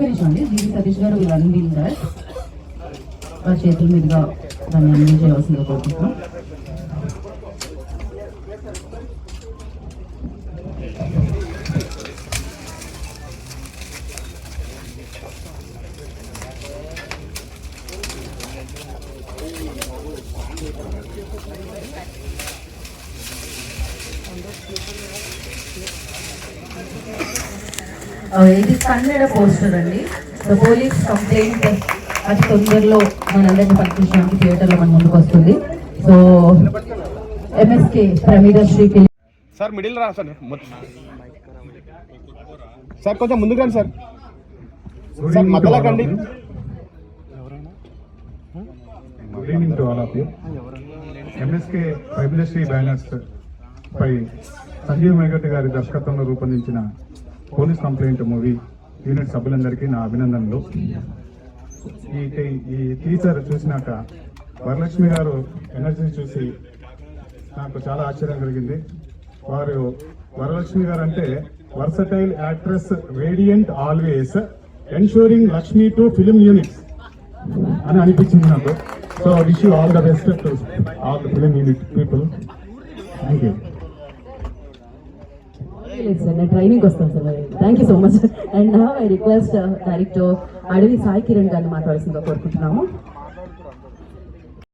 ఒక్క నిమిషం అండి జీవి సతీష్ గారు వీళ్ళు అన్వీల్ గారు వారి చేతుల మీదుగా దాన్ని అన్ని చేయవలసిందిగా కోరుకుంటున్నాం ఆ, ఇది కన్నడ పోస్టర్ అండి. ద పోలీస్ కంప్లైంట్ అతి తొందరలో మనందరినీ పరీక్షించడానికి థియేటర్లో మన ముందుకు వస్తుంది. సో ఎంఎస్కే ప్రమీద శ్రీకి సార్ మిడిల్ రా సార్. సార్ కొంచెం ముందుకు రండి సార్. సార్ మధ్యలో కండి good evening to all of you MSK పైబులశ్రీ banners పై సంజీవ్ మేఘట్ గారి దర్శకత్వంలో రూపొందించిన పోలీస్ కంప్లైంట్ మూవీ యూనిట్ సభ్యులందరికీ నా అభినందనలు. ఈ ఈ టీచర్ చూసినాక వరలక్ష్మి గారు ఎనర్జీ చూసి నాకు చాలా ఆశ్చర్యం కలిగింది. వారు వరలక్ష్మి గారు అంటే versatile actress radiant always ensuring Lakshmi to film units అని అనిపించింది నాకు. So wish you all the best to all the film unit people thank you లేదు సార్ నేను ట్రైనింగ్ వస్తాను sir thank you so much and I request director Adavi Sai Kiran గారిని మాట్లాడాల్సిందిగా కోరుకుంటున్నాము.